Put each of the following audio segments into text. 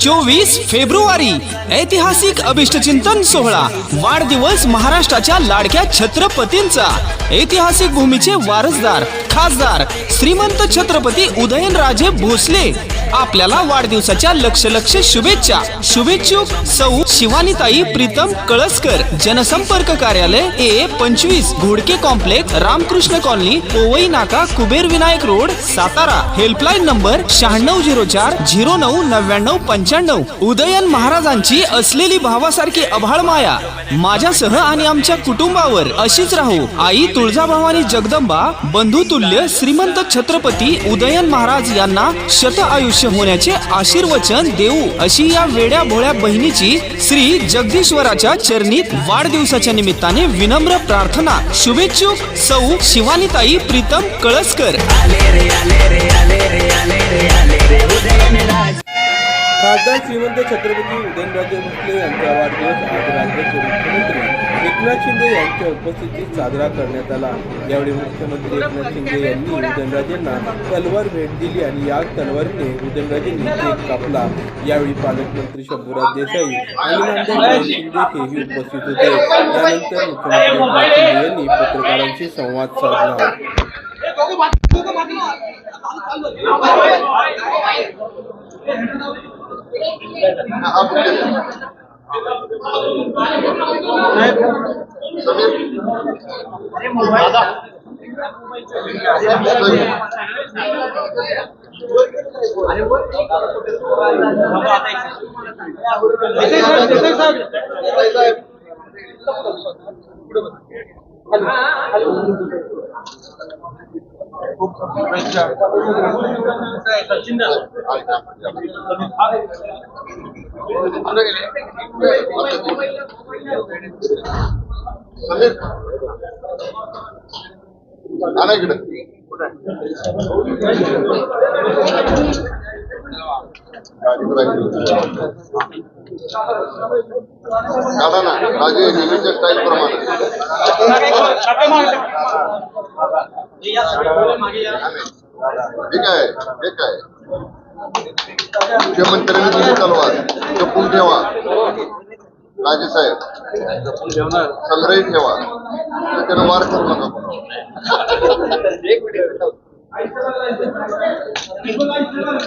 चोवीस फेब्रुवारी ऐतिहासिक अभिष्टचिंतन सोहळा वाढदिवस महाराष्ट्राच्या लाडक्या छत्रपतींचा. ऐतिहासिक भूमीचे वारसदार खासदार श्रीमंत छत्रपती उदयनराजे भोसले. आपल्याला वाढदिवसाच्या लक्ष लक्ष शुभेच्छा. शुभेच्छुक सौ शिवानीताई प्रीतम कळसकर. जनसंपर्क कार्यालय ए पंचवीस घोडके कॉम्प्लेक्स रामकृष्ण कॉलनी पोवई नाका Kuber Vinayak road Satara. Helpline number शहाण्णव झिरो चार झिरो नऊ नव्याण्णव पंच्याण्णव उदयन महाराजांची असलेली भावासारखी अभाळ माया. माझ्यासह आणि आमच्या कुटुंबावर अशीच राहू. आई तुळजाभवानी जगदंबा बंधुतुल्य श्रीमंत छत्रपती उदयन महाराज यांना शत आयुष्य होण्याचे आशीर्वचन देऊ अशी या वेड्या भोळ्या बहिणीची श्री जगदीश्वराच्या चरणीत वाढदिवसाच्या निमित्ताने विनम्र प्रार्थना. शुभेच्छुक सौ शिवानीताई प्रीतम कळसकर. खासदार श्रीमंत छत्रपती उदयनराजे भोसले यांचा वाढदिवस आज राज्याचे मुख्यमंत्री एकनाथ शिंदे यांच्या उपस्थितीत साजरा करण्यात आला. यावेळी मुख्यमंत्री एकनाथ शिंदे यांनी उदयनराजेंना तलवार भेट दिली आणि या तलवारीने उदयनराजेंनी केक कापला. यावेळी पालकमंत्री शंभूराज देसाई आणि नामदार शिंदे हेही उपस्थित होते. त्यानंतर मुख्यमंत्री एकनाथ शिंदे यांनी पत्रकारांशी संवाद साधला. साहेब समीर आणा इकडे काढा ना राजे नेहमीच्या स्टाईल प्रमाणे. ठीक आहे? ठीक आहे? मुख्यमंत्र्यांनी दिली तलवार जपून ठेवा. राजे साहेब संग्रही ठेवा. त्याच्यानं वार करू नका. कोणावर. श्रीमंत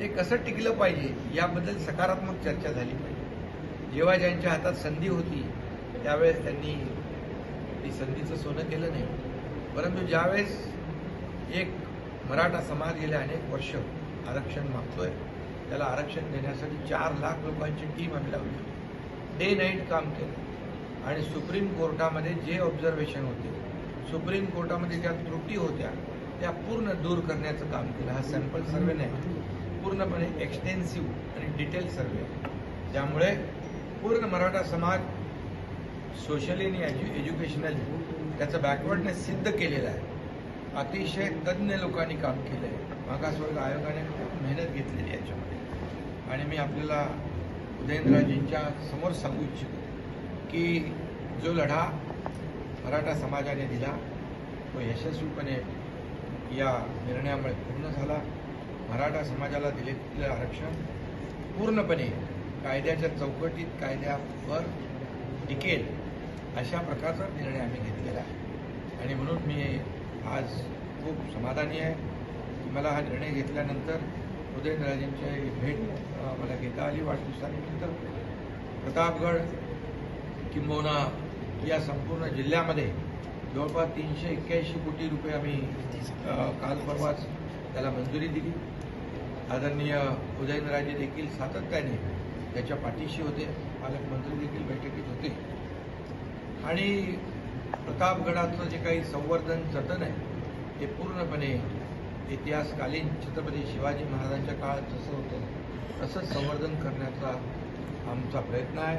ते कसं टिकलं पाहिजे याबद्दल सकारात्मक चर्चा झाली पाहिजे. जेव्हा ज्यांच्या हातात संधी होती त्यावेळेस त्यांनी ती संधीचं सोनं केलं नाही. परंतु ज्यावेळेस एक मराठा समाज गेले अनेक वर्ष आरक्षण मागतोय त्याला आरक्षण देण्यासाठी चार लाख लोकांची टीम आम्ही लावली होती. डे नाईट काम केलं. आणि सुप्रीम कोर्टामध्ये जे ऑब्झर्वेशन होते सुप्रीम कोर्टामध्ये ज्या त्रुटी होत्या त्या पूर्ण दूर करण्याचं काम केलं. हा सॅम्पल सर्वे नाही पूर्णपणे एक्सटेन्सिव्ह आणि डिटेल सर्वे आहे त्यामुळे पूर्ण मराठा समाज सोशली आणि एज्यु एज्युकेशनली त्याचं बॅकवर्डनेस सिद्ध केलेलं आहे. अतिशय तज्ज्ञ लोकांनी काम केलं आहे मागासवर्ग आयोगाने खूप मेहनत घेतलेली आहे याच्यामध्ये. आणि मी आपल्याला उदयनराजेंच्या समोर सांगू इच्छितो की जो लढा मराठा समाजाने दिला. तो यशस्वीपणे या निर्णयामुळे पूर्ण झाला. मराठा समाजाला दिलेलं आरक्षण. पूर्णपणे कायद्याच्या चौकटीत कायद्यावर टिकेल अशा प्रकारचा निर्णय आम्ही घेतलेला आहे. आणि म्हणून मी आज खूप समाधानी आहे. मला हा निर्णय घेतल्यानंतर उदयनराजेंची भेट मला घेता आली वाढदिवसानिमित्त प्रतापगड किंबहुना या संपूर्ण जिल्ह्यामध्ये जवळपास तीनशे एक्क्याऐंशी कोटी रुपये आम्ही काल परवाच त्याला मंजुरी दिली. आदरणीय उदयनराजे देखील सातत्याने त्याच्या पाठीशी होते पालकमंत्री देखील बैठकीत होते. आणि प्रतापगडाचं जे काही संवर्धन जतन आहे ते पूर्णपणे इतिहासकालीन छत्रपती शिवाजी महाराजांच्या काळात जसं होतं तसंच संवर्धन करण्याचा आमचा प्रयत्न आहे.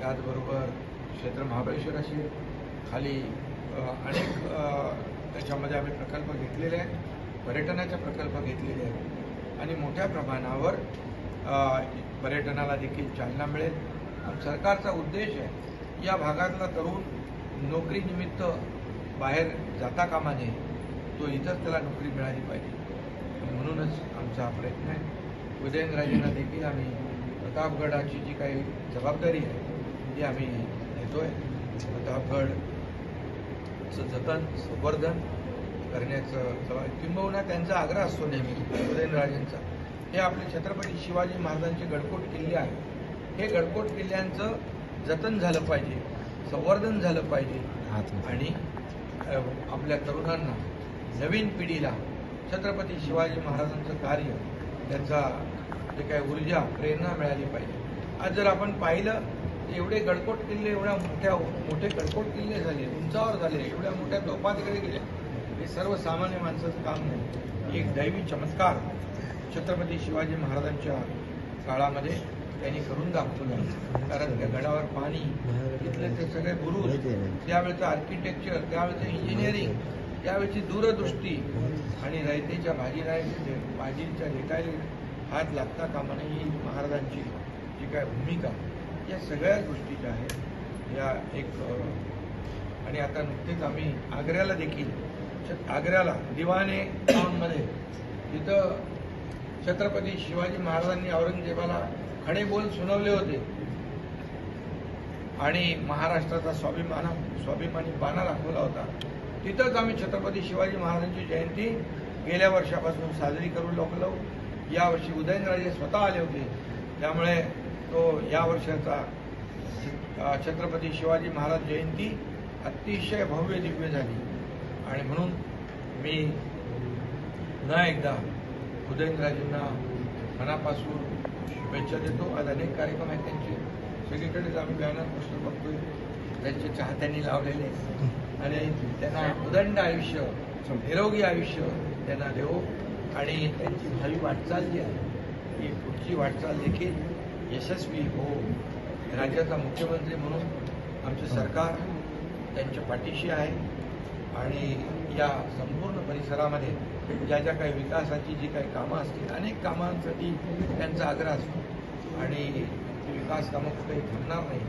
त्याचबरोबर क्षेत्र महाबळेश्वर खाली अनेक त्याच्यामध्ये आम्ही प्रकल्प घेतलेले आहेत पर्यटनाचे प्रकल्प घेतलेले आहेत. आणि मोठ्या प्रमाणावर पर्यटनाला देखील चालना मिळेल. आणि सरकारचा उद्देश आहे या भागातला तरुण नोकरीनिमित्त बाहेर जाता कामा नये. तो इथंच त्याला नोकरी मिळाली पाहिजे. म्हणूनच आमचा हा प्रयत्न आहे. उदयनराजेंना देखील आम्ही प्रतापगडाची जी काही जबाबदारी आहे ती आम्ही घेतोय प्रतापगडचं जतन संवर्धन करण्याचं किंबहुना त्यांचा आग्रह असतो नेहमी उदयनराजेंचा हे आपले छत्रपती शिवाजी महाराजांचे गडकोट किल्ले आहेत हे गडकोट किल्ल्यांचं जतन झालं पाहिजे संवर्धन झालं पाहिजे. आणि आपल्या तरुणांना नवीन पिढीला छत्रपती शिवाजी महाराजांचं कार्य त्याचा जे काही ऊर्जा प्रेरणा मिळाली पाहिजे. आज जर आपण पाहिलं एवढे गडकोट किल्ले एवढ्या मोठ्या मोठे गडकोट किल्ले झाले उंचावर झाले एवढ्या मोठ्या तोफा तिकडे गेल्या हे सर्वसामान्य माणसाचं काम नाही एक दैवी चमत्कार छत्रपती शिवाजी महाराजांच्या काळामध्ये त्यांनी करून दाखवलं. कारण त्या गडावर पाणी तिथले ते सगळे गुरु त्यावेळेचं आर्किटेक्चर त्यावेळेचं इंजिनिअरिंग त्यावेळेची दूरदृष्टी आणि रयतेच्या भाजीराय भाजीच्या रेटायला हात लागता कामा नये ही महाराजांची जी काय भूमिका या सगळ्या गोष्टी ज्या आहेत या एक आणि आता नुकतेच आम्ही आग्र्याला देखील आग्र्याला दिवाने टाऊनमध्ये तिथं छत्रपती शिवाजी महाराजांनी औरंगजेबाला खडे बोल सुनावले होते. आणि महाराष्ट्राचा स्वाभिमान स्वाभिमानी बाणा दाखवला होता. तिथंच आम्ही छत्रपती शिवाजी महाराजांची जयंती गेल्या वर्षापासून साजरी करू लागलो यावर्षी उदयनराजे स्वतः आले होते. त्यामुळे तो या वर्षाचा छत्रपती शिवाजी महाराज जयंती अतिशय भव्य दिव्य झाली. आणि म्हणून मी न एकदा उदयनराजेंना मनापासून शुभेच्छा देतो. आज अनेक कार्यक्रम आहेत त्यांचे. सगळीकडेच आम्ही बॅनर पोस्टर बघतोय. त्यांचे चाहत्यांनी लावलेले. आणि त्यांना उदंड आयुष्य निरोगी आयुष्य त्यांना देऊ आणि त्यांची भावी वाटचाल जी आहे ही पुढची वाटचाल देखील यशस्वी हो. राज्याचा मुख्यमंत्री म्हणून आमचे सरकार त्यांच्या पाठीशी आहे. आणि या संपूर्ण परिसरामध्ये ज्या ज्या काही विकासाची जी काही कामं असतील अनेक कामांसाठी त्यांचा आग्रह असतो. आणि ती विकास कामं कुठेही थांबणार नाही.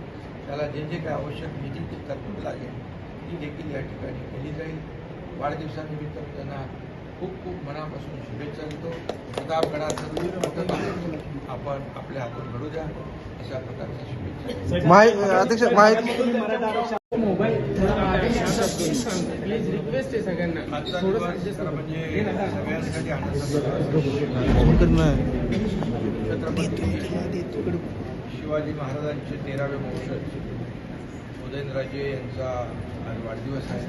त्याला जे जे काही आवश्यक निधीची तरतूद लागेल ती देखील या ठिकाणी केली जाईल. वाढदिवसानिमित्त त्यांना खूप खूप मनापासून शुभेच्छा देतो. प्रतापगडाचं मोठं आपण आपल्या हातून घडू द्या. अशा प्रकारच्या शुभेच्छा म्हणजे शिवाजी महाराजांचे तेरावे वंशज उदयनराजे यांचा आज वाढदिवस आहे.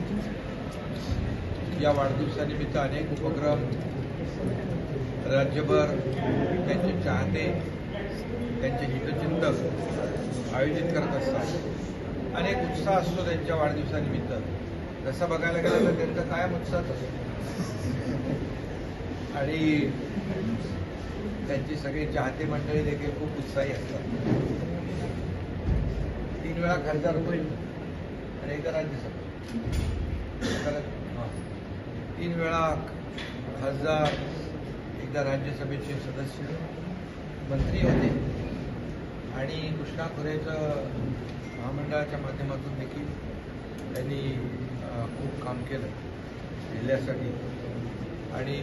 या वाढदिवसानिमित्त अनेक उपक्रम राज्यभर त्यांचे चाहते त्यांचे हितचिंतक आयोजित करत असतात. अनेक उत्साह असतो त्यांच्या वाढदिवसानिमित्त. तसं बघायला गेलं तर त्यांचा कायम उत्साहच असतो. आणि त्यांची सगळी चाहते मंडळी देखील खूप उत्साही असतात. तीन वेळा खासदार होईल आणि एकदा राज्यसभा. तीन वेळा खासदार एकदा राज्यसभेचे सदस्य मंत्री होते. आणि कृष्णा खोरेचं महामंडळाच्या माध्यमातून देखील त्यांनी खूप काम केलं जिल्ह्यासाठी. आणि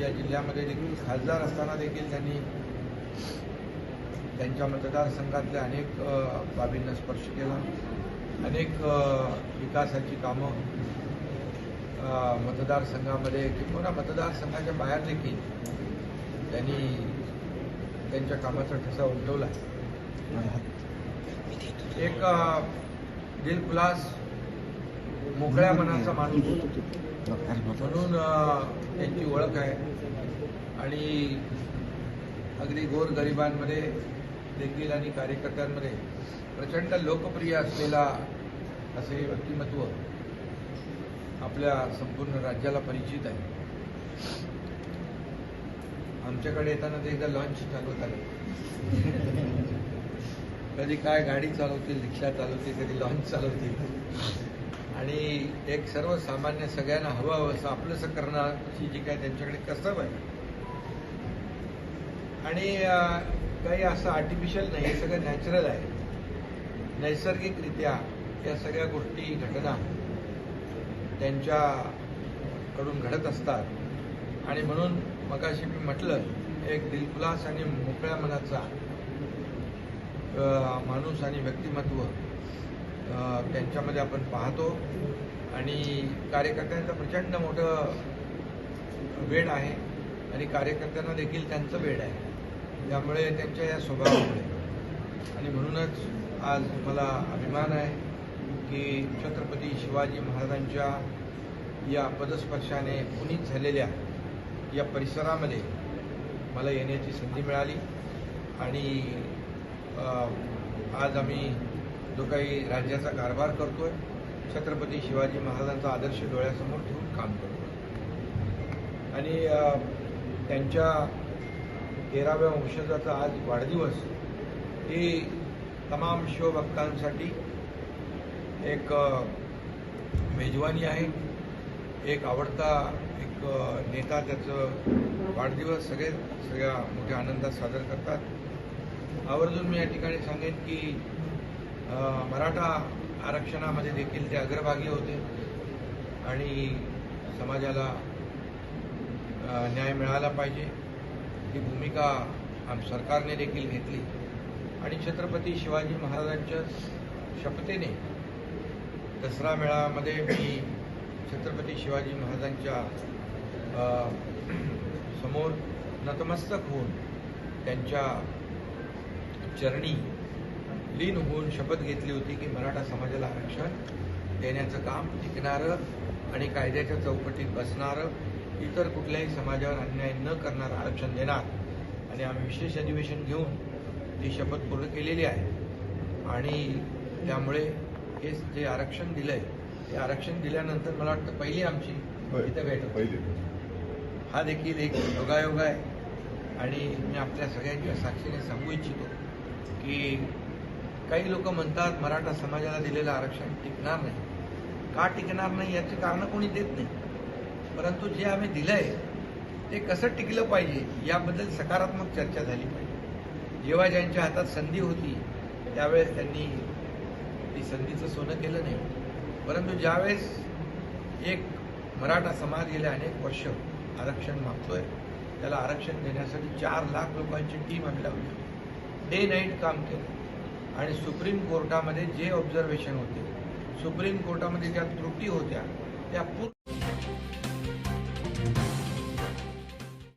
या जिल्ह्यामध्ये देखील खासदार असताना देखील त्यांनी त्यांच्या मतदारसंघातल्या अनेक बाबींना स्पर्श केला. अनेक विकासाची कामं मतदारसंघामध्ये किंवा मतदारसंघाच्या बाहेर देखील त्यांनी त्यांच्या कामाचा ठसा उमटवला. एक दिलखुलास मोकळ्या मनाचा माणूस म्हणून त्यांची ओळख आहे. आणि अगदी गोरगरिबांमध्ये देखील आणि कार्यकर्त्यांमध्ये प्रचंड लोकप्रिय असलेला असे व्यक्तिमत्व आपल्या संपूर्ण राज्याला परिचित आहे. आमच्याकडे येताना ते एकदा लॉन्च चालवत आले कधी काय गाडी चालवतील रिक्षा चालवतील कधी लॉन्च चालवतील. आणि एक सर्वसामान्य सगळ्यांना हवं असं आपलंसं करण्याची जी काय त्यांच्याकडे कसब आहे. आणि काही असं आर्टिफिशियल नाही हे सगळं नॅचरल आहे. नैसर्गिकरित्या या सगळ्या गोष्टी घटना त्यांच्याकडून घडत असतात. आणि म्हणून मगाशी मी म्हटलं एक दिलखुलास आणि मोकळ्या मनाचा माणूस आणि व्यक्तिमत्व त्यांच्यामध्ये आपण पाहतो. आणि कार्यकर्त्यांचं प्रचंड मोठं वेळ आहे. आणि कार्यकर्त्यांना देखील त्यांचं वेळ आहे. त्यामुळे त्यांच्या या स्वभावामुळे. आणि म्हणूनच आज मला अभिमान आहे. की छत्रपती शिवाजी महाराजांच्या या पदस्पर्शाने पुनीत झालेल्या या परिसरामध्ये मला येण्याची संधी मिळाली. आणि आज आम्ही जो काही राज्याचा कारभार करतोय छत्रपती शिवाजी महाराजांचा आदर्श डोळ्यासमोर ठेवून काम करतोय. आणि त्यांच्या तेराव्या वंशजाचा आज वाढदिवस हे तमाम शिवभक्तांसाठी एक मेजवानी आहे. एक आवडता एक नेता त्याचं वाढदिवस सगळे सगळ्या मोठ्या आनंदात सादर करतात. आवर्जून मी या ठिकाणी सांगेन की मराठा आरक्षणामध्ये देखील ते अग्रभागी होते आणि समाजाला न्याय मिळाला पाहिजे. ही भूमिका आम सरकारने देखील घेतली. आणि छत्रपती शिवाजी महाराजांच्या शपथेने दसरा मेळाव्यामध्ये मी छत्रपती शिवाजी महाराजांच्या समोर नतमस्तक होऊन त्यांच्या चरणी लीन होऊन शपथ घेतली होती की मराठा समाजाला आरक्षण देण्याचं काम टिकणारं आणि कायद्याच्या चौकटीत बसणारं इतर कुठल्याही समाजावर अन्याय न करणारं आरक्षण देणार. आणि आम्ही विशेष अधिवेशन घेऊन ती शपथ पूर्ण केलेली आहे. आणि त्यामुळे हे जे आरक्षण दिलंय ते आरक्षण दिल्यानंतर मला वाटतं पहिली आमची इथं भेट होती. हा देखील एक योगायोग आहे. आणि मी आपल्या सगळ्यांच्या साक्षीने सांगू इच्छितो की काही लोक म्हणतात मराठा समाजाला दिलेलं आरक्षण टिकणार नाही. का टिकणार नाही याची कारणं कोणी देत नाही. परंतु जे आम्ही दिलंय ते कसं टिकलं पाहिजे याबद्दल सकारात्मक चर्चा झाली पाहिजे. जेव्हा ज्यांच्या हातात संधी होती त्यावेळेस त्यांनी ती संधीचं सोनं केलं नाही. परंतु ज्यावेळेस एक मराठा समाज गेले अनेक वर्ष आरक्षण मागतोय त्याला आरक्षण देण्यासाठी चार लाख लोकांची टीम आम्ही लावली डे नाईट काम केलं. आणि सुप्रीम कोर्टामध्ये जे ऑब्झर्वेशन होते सुप्रीम कोर्टामध्ये ज्या त्रुटी होत्या त्या पूर्ण